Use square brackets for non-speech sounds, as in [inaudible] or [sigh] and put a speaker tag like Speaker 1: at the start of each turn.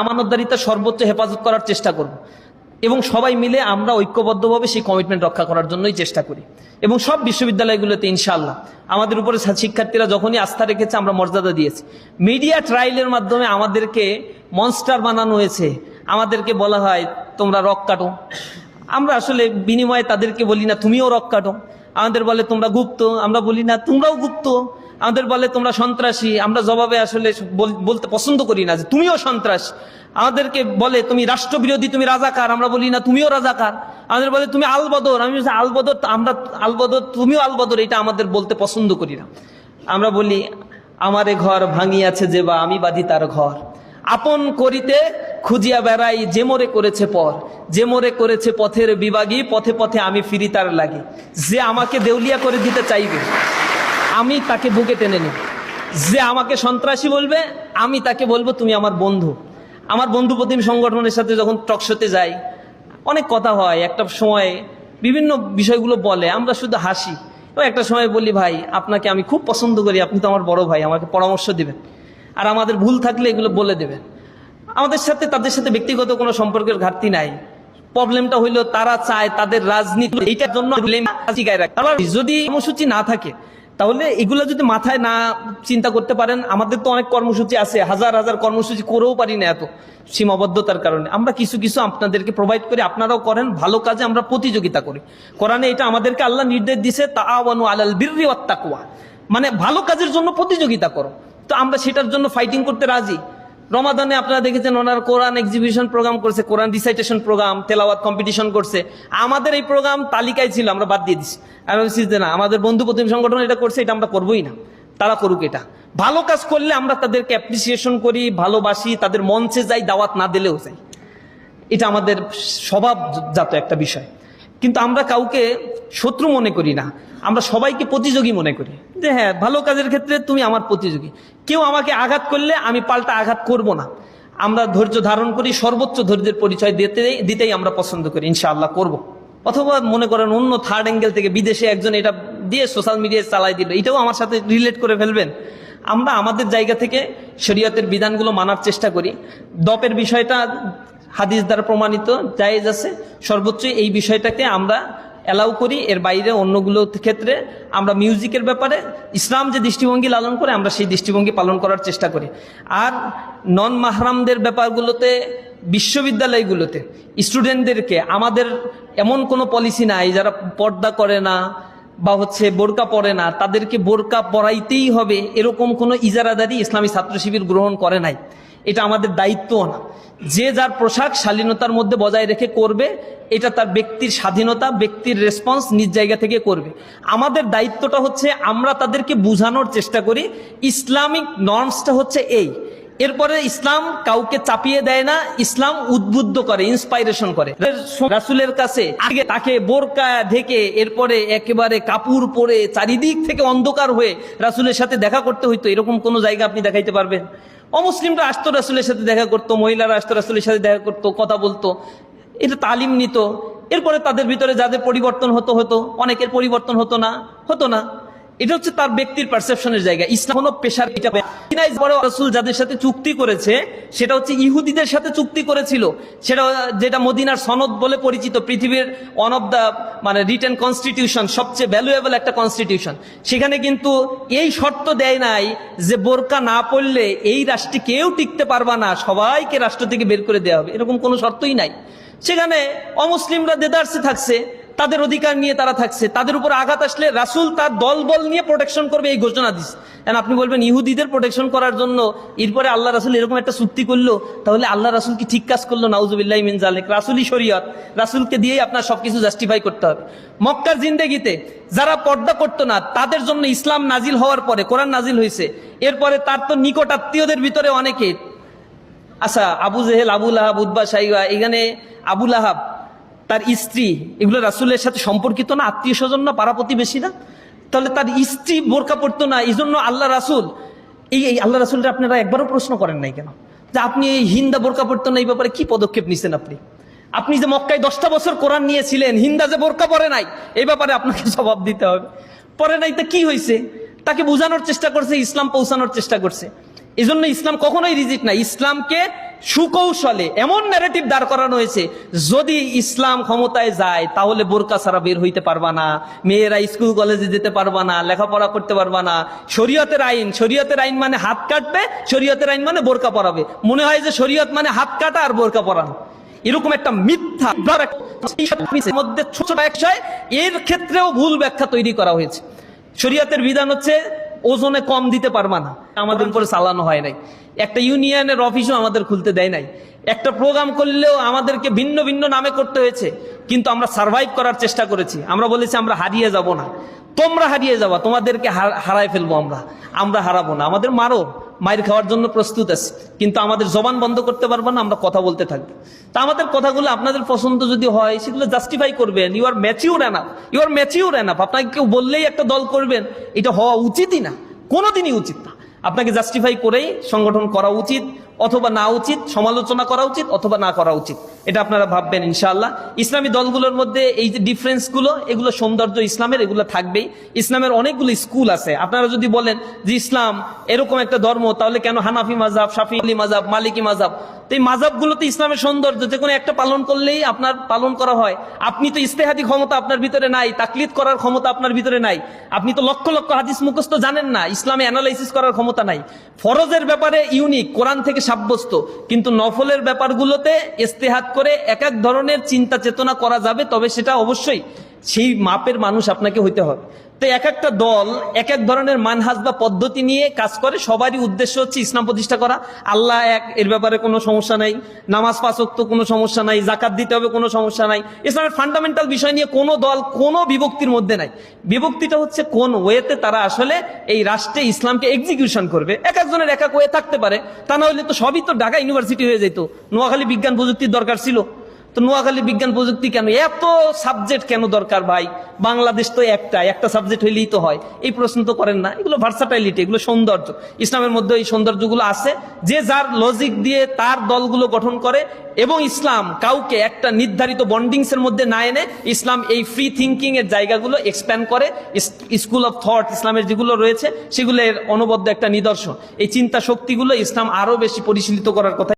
Speaker 1: আমানতদারিতা সর্বোচ্চ হেফাজত করার চেষ্টা করব। এবং সবাই মিলে আমরা ঐক্যবদ্ধভাবে সেই কমিটমেন্ট রক্ষা করার জন্যই চেষ্টা করি। এবং সব বিশ্ববিদ্যালয়গুলোতে ইনশাল্লাহ আমাদের উপরে শিক্ষার্থীরা যখনই আস্থা রেখেছে আমরা মর্যাদা দিয়েছি। মিডিয়া ট্রায়ালের মাধ্যমে আমাদেরকে মনস্টার বানানো হয়েছে। আমাদেরকে বলা হয়, তোমরা রক কাটো। আমরা আসলে বিনিময়ে তাদেরকে বলি না, তুমিও রক কাটো। আমাদের বলে, তোমরা গুপ্ত। আমরা বলি, না, তোমরাও গুপ্ত। আমাদের বলে তোমরা সন্ত্রাসী, আমরা জবাবে আসলে বলতে পছন্দ করি না যে তুমিও সন্ত্রাস। আমাদেরকে বলে তুমি রাষ্ট্রবিরোধী, তুমি রাজাকার, আমরা বলি না তুমিও রাজাকার। আমাদের বলে তুমি আলবদর, আমি আলবদর আমরা, আলবদর তুমিও আলবদর, এটা আমাদের বলতে পছন্দ করি না। আমরা বলি, আমারে ঘর ভাঙিয়াছে যে বা আমি বাঁধি তার ঘর। আপন করিতে খুঁজিয়া বেড়াই যে মোরে করেছে পর। যে মোরে করেছে পথের বিভাগী, পথে পথে আমি ফিরি তার লাগি। যে আমাকে দেউলিয়া করে দিতে চাইবে। আমি তাকে বুকে টেনে নেব। যে আমাকে সন্ত্রাসী বলবে, আমি তাকে বলব, তুমি আমার বন্ধু। আমার বন্ধু প্রতিম সংগঠনের সাথে যখন টকশোতে যাই, অনেক কথা হয়, একটা সময়ে বিভিন্ন বিষয়গুলো বলে, আমরা শুধু হাসি। এবং একটা সময় বলি, ভাই, আপনাকে আমি খুব পছন্দ করি, আপনি তো আমার বড় ভাই, আমাকে পরামর্শ দিবেন। আর আমাদের ভুল থাকলে এগুলো বলে দেবেন। আমাদের সাথে, তাদের সাথে ব্যক্তিগত কোনো সম্পর্কের ঘাটতি নাই। প্রবলেমটা হইল, তারা চায় তাদের রাজনীতি, এইটার জন্য যদি কর্মসূচি না থাকে তাহলে এগুলো যদি মাথায় না চিন্তা করতে পারেন, আমাদের তো অনেক কর্মসূচি আছে, হাজার হাজার কর্মসূচি করেও পারি না এত সীমাবদ্ধতার কারণে। আমরা কিছু কিছু আপনাদেরকে প্রোভাইড করি, আপনারাও করেন, ভালো কাজে আমরা প্রতিযোগিতা করি। কোরআনে এটা আমাদেরকে আল্লাহ নির্দেশ দিছে, তাআওয়ানু আলাল বিররি ওয়াত তাকওয়া। মানে ভালো কাজের জন্য প্রতিযোগিতা করো। তো আমরা সেটার জন্য ফাইটিং করতে রাজি। রমাদানে আপনারা দেখেছেন ওনার কোরআন এক্সিবিশন প্রোগ্রাম করছে, কোরআন রিসাইটেশন প্রোগ্রাম তেলাওয়াত কম্পিটিশন করছে। আমাদের এই প্রোগ্রাম তালিকায় ছিল, আমরা বাদ দিয়ে দিছি। আমি বলছি যে না, আমাদের বন্ধু প্রতিম সংগঠন এটা করছে, এটা আমরা করবোই না। তারা করুক এটা। ভালো কাজ করলে আমরা তাদেরকে অ্যাপ্রিসিয়েশন করি, ভালোবাসি, তাদের মঞ্চে যাই, দাওয়াত না দিলেও যাই। এটা আমাদের স্বভাবজাত একটা বিষয়। কিন্তু আমরা কাউকে শত্রু মনে করি না। আমরা সবাইকে প্রতিযোগী মনে করি। যে হ্যাঁ ভালো কাজের ক্ষেত্রে তুমি আমার প্রতিযোগী। কেউ আমাকে আঘাত করলে আমি পাল্টা আঘাত করব না। আমরা ধৈর্য ধারণ করি, সর্বোচ্চ ধৈর্যের পরিচয় দিতে, দিতেই আমরা পছন্দ করি, ইনশাআল্লাহ করব। অথবা মনে করেন অন্য থার্ড অ্যাঙ্গেল থেকে বিদেশে একজন এটা দিয়ে সোশ্যাল মিডিয়ায় চালাই দিল, এটাও আমার সাথে রিলেট করে ফেলবেন। আমরা আমাদের জায়গা থেকে শরীয়তের বিধানগুলো মানার চেষ্টা করি। দপের বিষয়টা হাদিস দ্বারা প্রমাণিত জায়েজ আছে। সর্বোচ্চ এই বিষয়টাকে আমরা অ্যালাউ করি। এর বাইরে অন্যগুলো ক্ষেত্রে আমরা মিউজিকের ব্যাপারে ইসলাম যে দৃষ্টিভঙ্গি লালন করে, আমরা সেই দৃষ্টিভঙ্গি পালন করার চেষ্টা করি। আর নন মাহরামদের ব্যাপারগুলোতে, বিশ্ববিদ্যালয়গুলোতে স্টুডেন্টদেরকে আমাদের এমন কোনো পলিসি নাই যারা পর্দা করে না বা হচ্ছে বোরকা পরে না, তাদেরকে বোরকা পরাইতেই হবে এরকম কোনো ইজারাদারি ইসলামী ছাত্র শিবির গ্রহণ করে নাই। এটা আমাদের দায়িত্বও না। যে যার পোশাক শালীনতার মধ্যে বজায় রেখে করবে, এটা তার ব্যক্তির স্বাধীনতা, ব্যক্তির রেসপন্স নিজ জায়গা থেকে করবে। আমাদের দায়িত্বটা হচ্ছে আমরা তাদেরকে বুঝানোর চেষ্টা করি, ইসলামিক নর্মসটা হচ্ছে এই। এরপরে ইসলাম কাউকে চাপিয়ে দেয় না, ইসলাম উদ্বুদ্ধ করে ইন্সপাইরেশন করে। রাসুলের কাছে আগে তাকে বোরকা ঢেকে এরপরে একেবারে কাপড় পরে চারিদিক থেকে অন্ধকার হয়ে রাসুলের সাথে দেখা করতে হইতো। এরকম কোনো জায়গা আপনি দেখাইতে পারবেন? অমুসলিমরা আসতো রাসুলের সাথে দেখা করতো, মহিলারা আসতো রাসুলের সাথে দেখা করতো, কথা বলতো। এটা তালিম নিত। এরপরে তাদের ভিতরে যাদের পরিবর্তন হতো হতো। অনেকের পরিবর্তন হতো না হতো না। এটা হচ্ছে তার ব্যক্তির পারসেপশনের জায়গা। ইসলাম হলো পেশার রাসূল যাদের সাথে চুক্তি করেছে, সেটা হচ্ছে ইহুদিদের সাথে চুক্তি করেছিল। সেটা যেটা মদিনার সনদ বলে পরিচিত, পৃথিবীর অন অব দ্য মানে রিটার্ন কনস্টিটিউশন সবচেয়ে ভ্যালুয়েবল একটা কনস্টিটিউশন সেখানে কিন্তু এই শর্ত দেয় নাই যে বোরকা না পড়লে এই রাষ্ট্রে কেউ টিকতে পারবা না, সবাইকে রাষ্ট্র থেকে বের করে দেওয়া হবে। এরকম কোনো শর্তই নাই। সেখানে অমুসলিমরা দেদার্সে থাকছে। তাদের অধিকার নিয়ে তারা থাকছে। তাদের উপর আঘাত আসলে রাসুল তার দল বল নিয়ে প্রোটেকশন করবে এই ঘোষণা দিস এখন আপনি বলবেন, ইহুদিদের প্রোটেকশন করার জন্য এরপরে আল্লাহ রাসুল এরকম একটা চুক্তি করল, তাহলে আল্লাহ রাসুল কি ঠিক কাজ করল? নাউজুবিল্লাহ মিন জালেক রাসুলই শরীয়ত। রাসুলকে দিয়েই আপনার সবকিছু জাস্টিফাই করতে হবে। মক্কার জিন্দেগিতে যারা পর্দা করতো না, তাদের জন্য ইসলাম নাজিল হওয়ার পরে, কোরআন নাজিল হয়েছে, এরপরে তার তো নিকট আত্মীয়দের ভিতরে অনেকে। আচ্ছা আবু জেহেল, আবুল আহাব উদ্বা সাইবা, এখানে আবুল আহাব তার স্ত্রী, এগুলো রাসুলের সাথে সম্পর্কিত না, আত্মীয় স্বজন না, পাড়া প্রতিবেশী না? তাহলে তার স্ত্রী বোরকা পড়তো না এই জন্য আল্লাহ রাসুল, এই এই আল্লাহ রাসুলটা আপনারা একবারও প্রশ্ন করেন নাই কেন? যে আপনি এই হিন্দা বোরকা পড়তো না, এই ব্যাপারে কি পদক্ষেপ নিছেন আপনি? আপনি যে মক্কায় দশটা বছর কোরআন নিয়েছিলেন, হিন্দা যে বোরকা পরে নাই, এই ব্যাপারে আপনাকে [laughs] জবাব দিতে হবে। পরে নাই তো কি হয়েছে তাকে বোঝানোর চেষ্টা করছে, ইসলাম পৌঁছানোর চেষ্টা করছে। এই জন্য ইসলাম কখনোই রিজিক না। ইসলামকে সুকৌশলে এমন ন্যারেটিভ দাঁড় করানো হয়েছে, যদি ইসলাম ক্ষমতায় যায়, তাহলে বোরকা ছাড়া বের হইতে পারবা না, মেয়েরা স্কুল কলেজে যেতে পারবা না, লেখাপড়া করতে পারবা না। শরীয়তের আইন শরীয়তের আইন মানে হাত কাটবে, শরীয়তের আইন মানে বোরকা পরাবে। মনে হয় যে শরীয়ত মানে হাত কাটা আর বোরকা পরানো। এরকম একটা মিথ্যা মধ্যে ছোট বিষয় এর ক্ষেত্রেও ভুল ব্যাখ্যা তৈরি করা হয়েছে। শরীয়তের বিধান হচ্ছে ওজনে কম দিতে পারবা না। আমাদের উপরে চালানো হয় নাই। একটা ইউনিয়নের অফিসও আমাদের খুলতে দেয় নাই। একটা প্রোগ্রাম করলেও আমাদেরকে ভিন্ন ভিন্ন নামে করতে হয়েছে। কিন্তু আমরা সার্ভাইভ করার চেষ্টা করেছি। আমরা বলেছি, আমরা হারিয়ে যাব না। তোমরা হারিয়ে যাবা। তোমাদেরকে হার- হারায় ফেলব আমরা। আমরা হারাবো না। আমাদের মারো। মায়ের খাওয়ার জন্য প্রস্তুত আছি। কিন্তু আমাদের জবান বন্ধ করতে পারব না, আমরা কথা বলতে থাকব। তা আমাদের কথাগুলো আপনাদের পছন্দ যদি হয়, সেগুলো জাস্টিফাই করবেন। You are mature enough you are mature enough আপনাকে কেউ বললেই একটা দল করবেন, এটা হওয়া উচিতই না। কোনোদিনই উচিত না। আপনাকে জাস্টিফাই করেই সংগঠন করা উচিত। অথবা না উচিত, সমালোচনা করা উচিত অথবা না করা উচিত। এটা আপনারা ভাববেন ইনশাআল্লাহ। ইসলামী দলগুলোর মধ্যে এই যে ডিফারেন্সগুলো, এগুলো সৌন্দর্য ইসলামের, এগুলো থাকবেই। ইসলামের অনেকগুলো স্কুল আছে। আপনারা যদি বলেন যে ইসলাম এরকম একটা ধর্ম, তাহলে কেন হানাফি মাজাব শাফি আলী মাজাব মালিকি মাজাব তো এই মাজাবগুলোতে ইসলামের সৌন্দর্য যে কোনো একটা পালন করলেই আপনার পালন করা হয়। আপনি তো ইস্তেহাদি ক্ষমতা আপনার ভিতরে নাই, তাকলিদ করার ক্ষমতা আপনার ভিতরে নাই। আপনি তো লক্ষ লক্ষ হাদিস মুখস্থ জানেন না, ইসলামে অ্যানালাইসিস করার ক্ষমতা নাই। ফরজের ব্যাপারে ইউনিক কোরআন থেকে সাব্যস্ত। কিন্তু নফলের ব্যাপারগুলোতে ইস্তেহাত করে এক এক ধরনের চিন্তা চেতনা করা যাবে, তবে সেটা অবশ্যই সেই মাপের মানুষ আপনাকে হইতে হবে। তো এক একটা দল, এক এক ধরনের মানহাজ বা পদ্ধতি নিয়ে কাজ করে, সবারই উদ্দেশ্য হচ্ছে ইসলাম প্রতিষ্ঠা করা। আল্লাহ এক, এর ব্যাপারে কোনো সমস্যা নাই। নামাজ পাচক তো কোনো সমস্যা নাই। জাকাত দিতে হবে কোনো সমস্যা নাই। ইসলামের ফান্ডামেন্টাল বিষয় নিয়ে কোনো দল, কোনো বিভক্তির মধ্যে নাই। বিভক্তিটা হচ্ছে কোন ওয়েতে তারা আসলে এই রাষ্ট্রে ইসলামকে এক্সিকিউশন করবে। এক একজনের এক এক ওয়ে থাকতে পারে। তা না হলে তো সবই তো ঢাকা ইউনিভার্সিটি হয়ে যেত নোয়াখালী বিজ্ঞান প্রযুক্তির দরকার ছিল। তো নোয়াখালী বিজ্ঞান প্রযুক্তি কেন? এত সাবজেক্ট কেন দরকার ভাই? বাংলাদেশ তো একটা একটা সাবজেক্ট হইলেই তো হয়। এই প্রশ্ন তো করেন না। এগুলো ভার্সাটাইলিটি এগুলো সৌন্দর্য। ইসলামের মধ্যে এই সৌন্দর্যগুলো আছে। যে যার লজিক দিয়ে তার দলগুলো গঠন করে এবং ইসলাম কাউকে একটা নির্ধারিত বন্ডিংস এর মধ্যে না এনে ইসলাম এই ফ্রি থিঙ্কিং এর জায়গাগুলো এক্সপ্যান্ড করে। স্কুল অফ থট ইসলামের যেগুলো রয়েছে, সেগুলো এর অনবদ্য একটা নিদর্শন। এই চিন্তা শক্তিগুলো ইসলাম আরও বেশি পরিশীলিত করার কথা